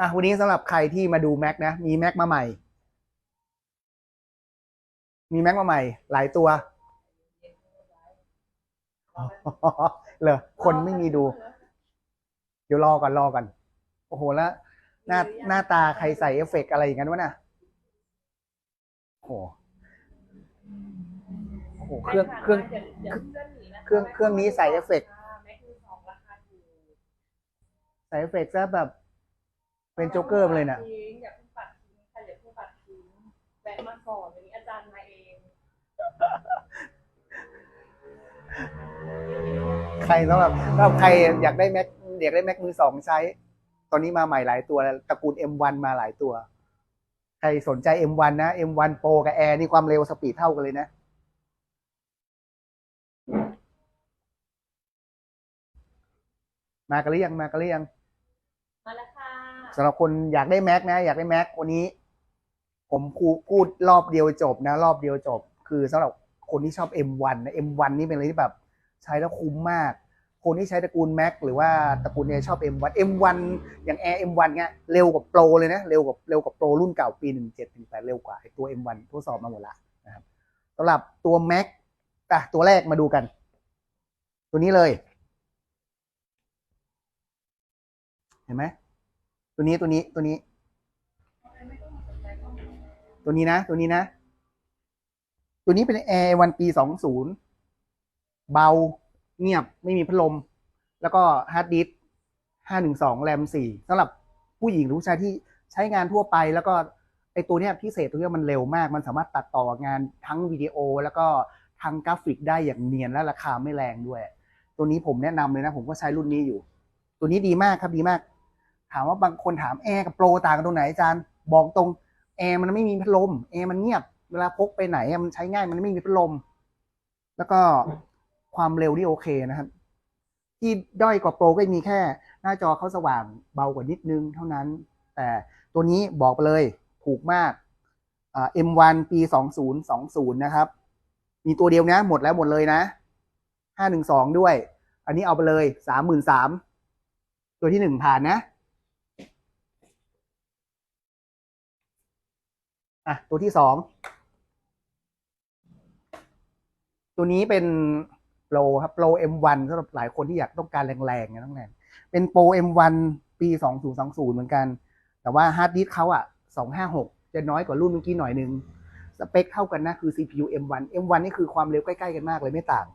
อะวันนี้สำหรับใครที่มาดู Mac นะ มี Mac มาใหม่ มี Mac มาใหม่ หลายตัวเหรอคนไม่มีดู เดี๋ยวรอก่อนรอก่อนโอ้โหแล้วหน้าหน้าตาใครใส่เอฟเฟกต์อะไรอย่างนั้นวะน่ะโอ้โหโอ้โหเครื่องเครื่องเครื่องเครื่องนี้ใส่เอฟเฟกต์ใส่เอฟเฟกต์ซะแบบ เป็นโจ๊กเกอร์มาเลยน่ะทิ้งอย่าเพิ่งปัดทิ้งค่ะอย่าเพิ่งปัดทิ้งแวะมาก่อนวันนี้อาจารย์มาเองใครสำหรับสำหรับใครอยากได้แม็กอยากได้แม็กมือสองใช้ ตอนนี้มาใหม่หลายตัวแล้วตระกูล M1 มาหลายตัว ใครสนใจ M1 นะ M1 Pro กับ Air นี่ความเร็วสปีดเท่ากันเลยนะ มากันหรือยังมากันหรือยัง มาแล้วค่ะ สำหรับคนอยากได้แม็กนะ อยากได้แม็กวันนี้ ผมพูพูดรอบเดียวจบนะ รอบเดียวจบ คือสำหรับคนที่ชอบ M1 นะ M1 นี่เป็นอะไรที่แบบใช้แล้วคุ้มมาก คนที่ใช้ตระกูล Mac หรือว่าตระกูลเนี่ยชอบ M1 M1 อย่าง Air M1 เงี้ยเร็วกว่าโปรเลยนะ เร็วกว่าเร็วกว่าโปรรุ่นเก่าปี 17ถึง8เร็วกว่าตัว M1 ทดสอบมาหมดละนะครับสำหรับตัว Mac อะตัวแรกมาดูกัน ตัวนี้เลย เห็นไหม ตัวนี้ตัวนี้ตัวนี้ ตัวนี้นะ ตัวนี้นะ ตัวนี้เป็น Air วันปีสองศูนย์เบาเงียบไม่มีพัดลม แล้วก็ฮาร์ดดิสห้าหนึ่งสองแรมสี่สำหรับผู้หญิงหรือผู้ชายที่ใช้งานทั่วไปแล้วก็ไอตัวเนี้ยพิเศษตรงที่ว่ามันเร็วมาก มันสามารถตัดต่องานทั้งวิดีโอ แล้วก็ทางกราฟิกได้อย่างเนียนและราคาไม่แรงด้วย ตัวนี้ผมแนะนำเลยนะ ผมก็ใช้รุ่นนี้อยู่ ตัวนี้ดีมากครับดีมาก ถามว่าบางคนถามแอร์กับโปรต่างกันตรงไหนอาจารย์ บอกตรงแอร์มันไม่มีพัดลมแอร์มันเงียบ เวลาพกไปไหนอะมันใช้ง่ายมันไม่มีพัดลม แล้วก็ความเร็วนี่โอเคนะครับที่ด้อยกว่าโปรก็มีแค่ หน้าจอเขาสว่างเบากว่านิดนึงเท่านั้น แต่ตัวนี้บอกไปเลยถูกมากอ่า M1 ปี2020นะครับ มีตัวเดียวนะ หมดแล้วหมดเลยนะ512ด้วย อันนี้เอาไปเลย33,000ตัวที่หนึ่งผ่านนะ อะตัวที่สองตัวนี้เป็นโปรครับโปร M1 สำหรับหลายคนที่อยากต้องการแรงๆนะต้องแรงเป็นโปร M1 ปี 2020 เหมือนกัน แต่ว่าฮาร์ดดิสก์เขาอะ 256 จะน้อยกว่ารุ่นเมื่อกี้หน่อยนึง สเปคเท่ากันนะคือ CPU M1 M1 นี่คือความเร็วใกล้ๆกันมากเลยไม่ต่าง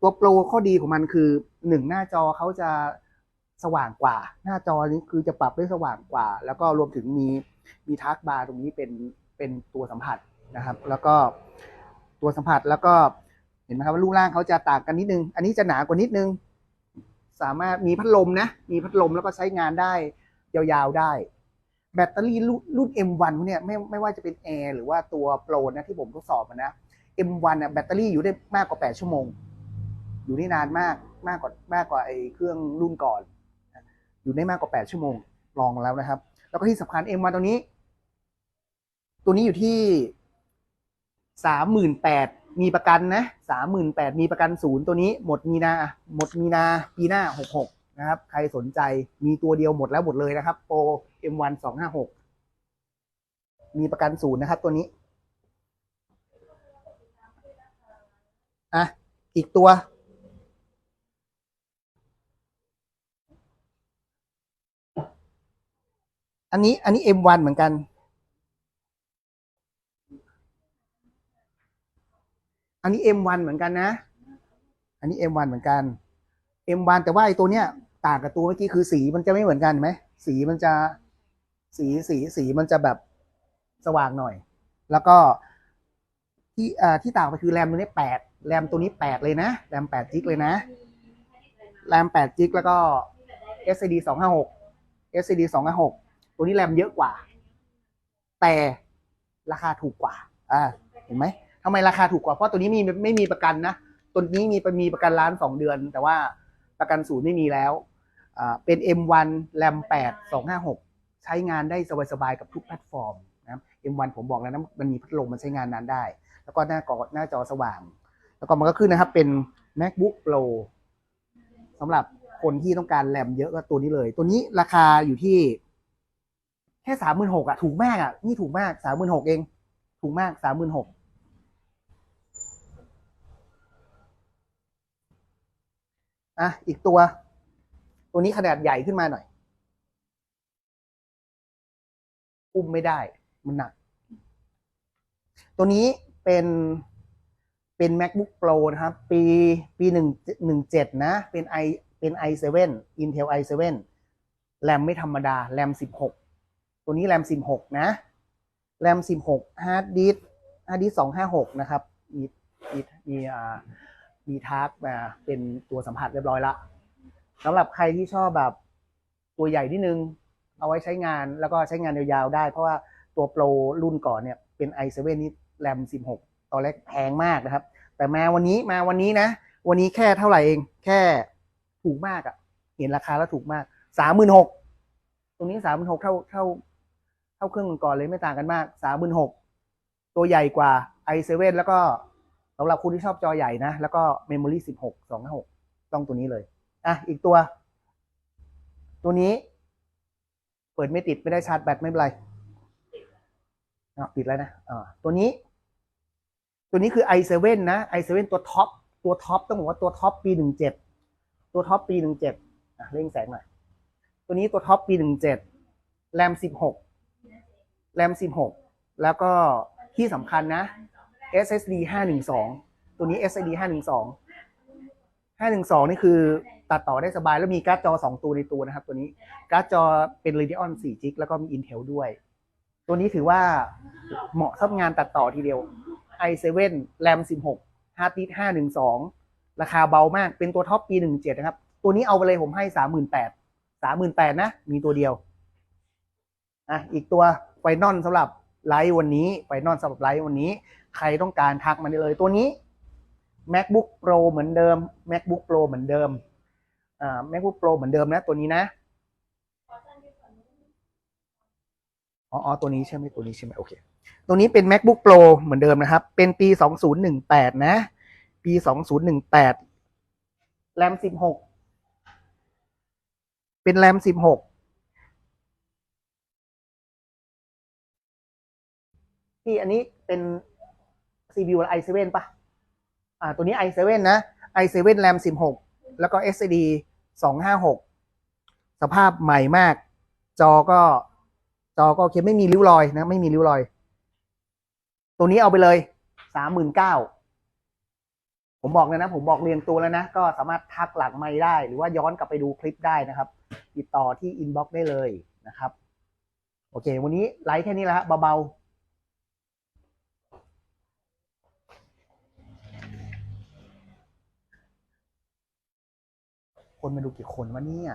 ตัวโปรข้อดีของมันคือหนึ่งหน้าจอเขาจะสว่างกว่า หน้าจอนี้คือจะปรับได้สว่างกว่า แล้วก็รวมถึงมีมีทักบาร์ตรงนี้เป็น เป็นตัวสัมผัสนะครับ แล้วก็ตัวสัมผัสแล้วก็เห็นไหมครับว่ารูปร่างเขาจะต่างกันนิดนึง อันนี้จะหนากว่านิดนึง สามารถมีพัดลมนะ มีพัดลมแล้วก็ใช้งานได้ยาวๆได้ แบตเตอรี่รุ่น M1 เนี่ยไม่ไม่ว่าจะเป็น Air หรือว่าตัวโปรนะที่ผมทดสอบนะ M1 อะแบตเตอรี่อยู่ได้มากกว่า 8 ชั่วโมง อยู่ได้นานมากมากกว่ามากกว่าไอ้เครื่องรุ่นก่อน อยู่ได้มากกว่า 8 ชั่วโมงลองแล้วนะครับ แล้วก็ที่สำคัญ M1 ตัวนี้ ตัวนี้อยู่ที่สามหมื่นแปดมีประกันนะสามหมื่นแปดมีประกันศูนย์ตัวนี้หมดมีนา หมดมีนาปีหน้าหกหกนะครับ ใครสนใจมีตัวเดียวหมดแล้วหมดเลยนะครับโปร M1 สองห้าหกมีประกันศูนย์นะครับ ตัวนี้อะอีกตัว อันนี้อันนี้ M1 เหมือนกัน อันนี้ M1 เหมือนกันนะ อันนี้ M1 เหมือนกัน M1 แต่ว่าไอ้ตัวเนี้ยต่างกับตัวเมื่อกี้คือสีมันจะไม่เหมือนกันเห็นไหมสีมันจะสีสีสีมันจะแบบสว่างหน่อย แล้วก็ที่อ่าที่ต่างไปคือแรมตัวนี้แปดแรมตัวนี้แปดเลยนะแรมแปดจิกเลยนะแรมแปดจิกแล้วก็ SSD สองห้าหก SSD สองห้าหกตัวนี้แรมเยอะกว่า แต่ราคาถูกกว่า อ่า เห็นไหม ทำไมราคาถูกกว่าเพราะตัวนี้มีไม่มีประกันนะตัวนี้มีมีประกันล้านสองเดือน แต่ว่าประกันศูนย์ไม่มีแล้วเป็น M1 แรม8 256 ใช้งานได้สบายๆกับทุกแพลตฟอร์มนะครับ M1 ผมบอกแล้วนะมันมีพัดลมมันใช้งานนานได้ แล้วก็หน้ากอหน้าจอสว่าง แล้วก็มันก็ขึ้นนะครับเป็น MacBook Pro สำหรับคนที่ต้องการแรมเยอะก็ตัวนี้เลย ตัวนี้ราคาอยู่ที่ แค่สามหมื่นหกอะ ถูกมากอะ นี่ถูกมากสามหมื่นหกเอง ถูกมากสามหมื่นหก อะอีกตัว ตัวนี้ขนาดใหญ่ขึ้นมาหน่อยอุ้มไม่ได้ มันหนัก ตัวนี้เป็นเป็น macbook pro นะครับ ปีปีหนึ่งหนึ่งเจ็ดนะ เป็น i เป็น i7 intel i7 แรมไม่ธรรมดา แรมสิบหกตัวนี้แรมสิบหกนะ แรมสิบหกฮาร์ดดิสฮาร์ดดิสสองห้าหกนะครับมีมีมีอ่า มีทาร์กมาเป็นตัวสัมผัสเรียบร้อยละสำหรับใครที่ชอบแบบตัวใหญ่นิดนึง เอาไว้ใช้งานแล้วก็ใช้งานยาวๆได้ เพราะว่าตัวโปรรุ่นก่อนเนี่ยเป็น i7 นี่แรม 16 ตอนแรกแพงมากนะครับ แต่มาวันนี้มาวันนี้นะ วันนี้แค่เท่าไหร่เอง แค่ถูกมากอะ่ะ เห็นราคาแล้วถูกมากสามหมื่นหกตรงนี้สามหมื่นหกเท่าเท่าเท่าเครื่องก่อนเลยไม่ต่างกันมากสามหมื่นหกตัวใหญ่กว่า i7 แล้วก็ สำหรับคุณที่ชอบจอใหญ่นะ แล้วก็ Memory 16 256ต้องตัวนี้เลย อะ อีกตัว ตัวนี้ เปิดไม่ติดไม่ได้ชาร์จแบตไม่เป็นไรอะปิดแล้วนะอ่าตัวนี้ ตัวนี้คือ i7 นะ i7 ตัวท็อป ตัวท็อปต้องบอกว่าตัวท็อปปี17ตัวท็อปปี17อะเร่งแสงหน่อย ตัวนี้ตัวท็อปปี17แรม16แรม16แล้วก็ที่สำคัญนะ SSD 512 ตัวนี้ SSD 512 512 นี่คือตัดต่อได้สบายแล้วมีการ์ดจอ 2 ตัวในตัวนะครับ ตัวนี้การ์ดจอเป็น Radeon 4 g b แล้วก็มี Intel ด้วย ตัวนี้ถือว่าเหมาะสำหรับงานตัดต่อทีเดียว i7 RAM 16 Hard Disk 512 ราคาเบามากเป็นตัวท็อปปี 17 นะครับ ตัวนี้เอาไปเลยผมให้ 38,000 38,000 นะ มีตัวเดียวอะอีกตัวไฟนอลสำหรับไลฟ์วันนี้ไฟนอลสำหรับไลฟ์วันนี้ ใครต้องการทักมาได้เลยตัวนี้ macbook pro เหมือนเดิม macbook pro เหมือนเดิมอ่า macbook pro เหมือนเดิมนะ ตัวนี้นะอ๋อตัวนี้ใช่ไหมตัวนี้ใช่ไหมโอเคตัวนี้เป็น macbook pro เหมือนเดิมนะครับ เป็นปี 2018 นะ ปี 2018 แรม 16 เป็นแรม 16 ที่อันนี้เป็น CPU i7 ป่ะ อ่า ตัวนี้ i7 นะ i7 RAM 16 แล้วก็ SSD 256 สภาพใหม่มาก จอก็ จอก็โอเคไม่มีริ้วรอยนะ ไม่มีริ้วรอย ตัวนี้เอาไปเลย 39,000ผมบอกเลยนะ ผมบอกเรียงตัวแล้วนะ ก็สามารถทักหลังไม่ได้ หรือว่าย้อนกลับไปดูคลิปได้นะครับ ติดต่อที่อินบ็อกซ์ได้เลยนะครับ โอเค วันนี้ไลฟ์แค่นี้และฮะเบาๆ คนมาดูกี่คนวะเนี่ย